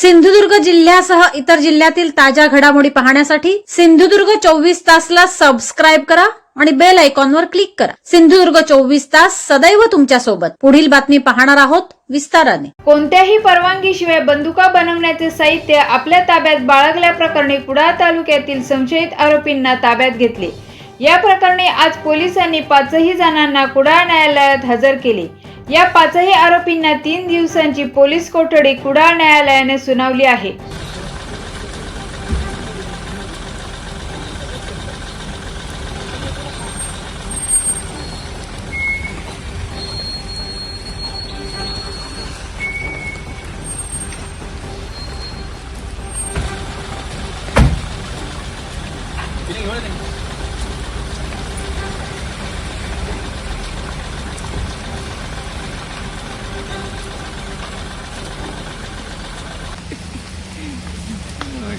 सिंधुदुर्ग जिल्ह्यासह इतर जिल्ह्यातील ताज्या घडामोडी पाहण्यासाठी सिंधुदुर्ग चोवीस तासला सबस्क्राईब करा आणि बेल आयकॉनवर क्लिक करा. सिंधुदुर्ग चोवीस तास सदैव तुमच्यासोबत. पुढील बातमी पाहणार आहोत विस्ताराने. कोणत्याही परवानगीशिवाय बंदुका बनवण्याचे साहित्य आपल्या ताब्यात बाळगल्याप्रकरणी कुडाळ तालुक्यातील संशयित आरोपींना ताब्यात घेतले. या प्रकरणी आज पोलिसांनी पाचही जणांना कुडाळ न्यायालयात हजर केले. या पाचही आरोपींना तीन दिवसांची पोलीस कोठडी कुडाळ न्यायालयाने सुनावली आहे.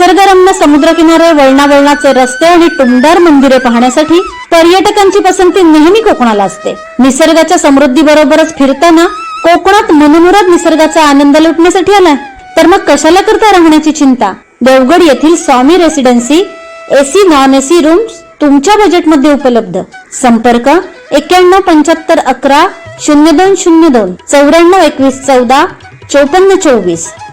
निसर्गरम्य समुद्रकिनारे वळणावळणाचे रस्ते आणि टुमदार मंदिरे पाहण्यासाठी पर्यटकांची पसंती नेहमी कोकणाला असते. निसर्गाच्या समृद्धी बरोबरच फिरताना कोकणात मनमुराद निसर्गाचा आनंद लुटण्यासाठी आलाय. तर मग कशाला करता राहण्याची चिंता? देवगड येथील Swami residency AC non AC rooms तुमच्या बजेटमध्ये उपलब्ध. संपर्क एक्क्याण्णव पंच्याहत्तर अकरा शून्य दोन शून्य दोन चौऱ्याण्णव एकवीस चौदा चौपन्न चोवीस.